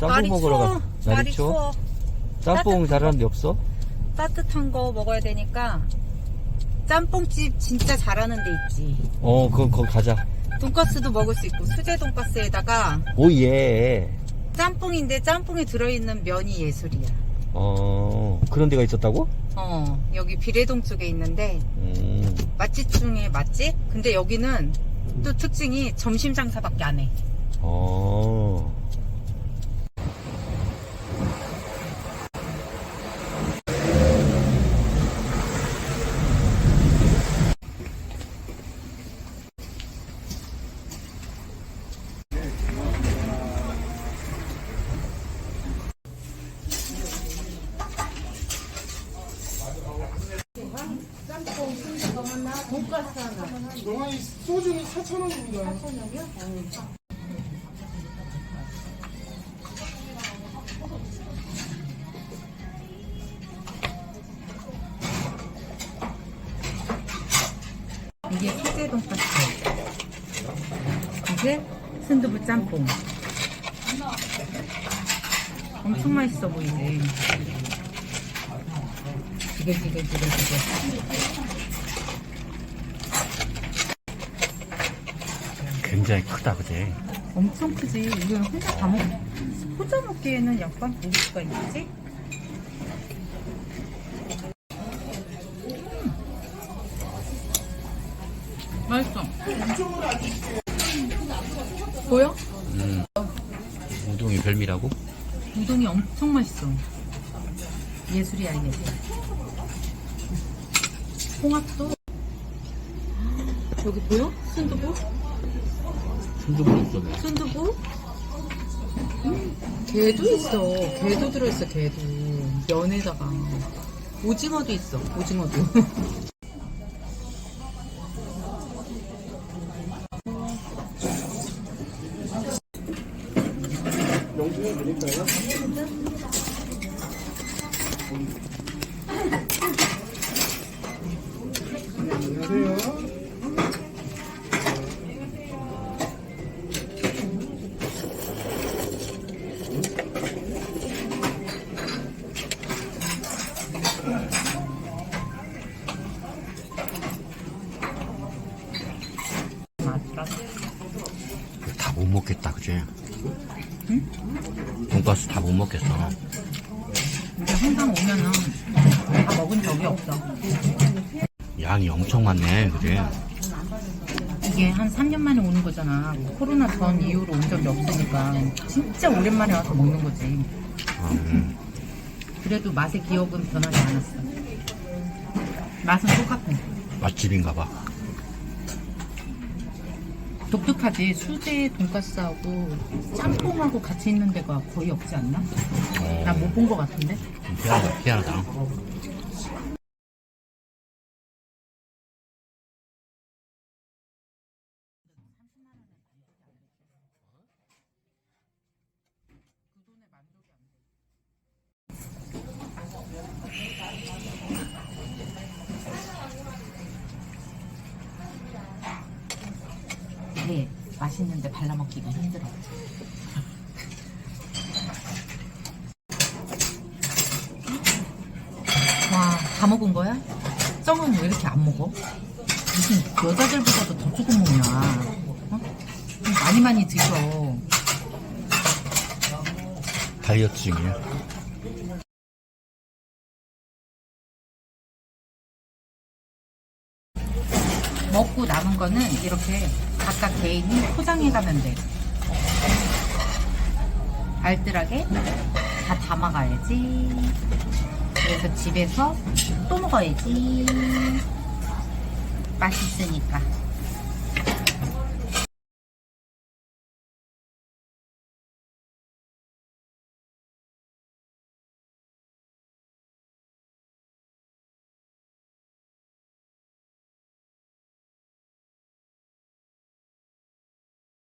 짬뽕 먹으러 추워. 가. 날이 추워. 짬뽕 잘하는 데 없어? 따뜻한 거 먹어야 되니까 짬뽕집 진짜 잘하는 데 있지. 어, 그럼 거기 가자. 돈가스도 먹을 수 있고 수제 돈가스에다가 오, 예. 짬뽕인데 짬뽕에 들어있는 면이 예술이야. 어, 그런 데가 있었다고? 어 여기 비례동 쪽에 있는데 음, 맛집 중에 맛집? 근데 여기는 또 특징이 점심 장사밖에 안 해. 어. 영화의 소주는 4,000원입니다. 4,000원이요? 이게 수제 돈가스. 이게 순두부 짬뽕. 엄청 맛있어 보이지? 지글지글지글지글. 굉장히 크다, 그지? 엄청 크지? 이건 혼자 다 먹, 혼자 먹기에는 약간 수가 있지? 음. 맛있어. 보여? 음. 우동이 별미라고? 우동이 엄청 맛있어. 예술이야, 예술. 홍합도. 여기 보여? 순두부? 순두부 있었네. 순두부? 음, 게도 있어. 게도 들어있어, 게도. 면에다가. 오징어도 있어, 오징어도. 영수증 드릴까요? 다. 다못 먹겠다, 그지? 돈가스 다 못 먹겠어. 근데 항상 오면은 다 먹은 적이 없어. 양이 엄청 많네, 그지? 이게 한 3년 만에 오는 거잖아. 코로나 전 이후로 온 적이 없으니까. 진짜 오랜만에 와서 먹는 거지. 음, 그래도 맛의 기억은 변하지 않았어. 맛은 똑같아. 맛집인가 봐. 독특하지. 수제 돈가스하고 짬뽕하고 같이 있는 데가 거의 없지 않나? 어, 나못본거 같은데? 희한하다, 희한하다. 이게 맛있는데 발라먹기가 힘들어. 와, 다 먹은 거야? 쩡은 왜 이렇게 안 먹어? 무슨 여자들보다도 더 조금 먹냐? 어? 좀 많이 많이 드셔. 다이어트 중이야. 먹고 남은 거는 이렇게 각각 개인이 포장해 가면 돼. 알뜰하게 다 담아가야지. 그래서 집에서 또 먹어야지. 맛있으니까.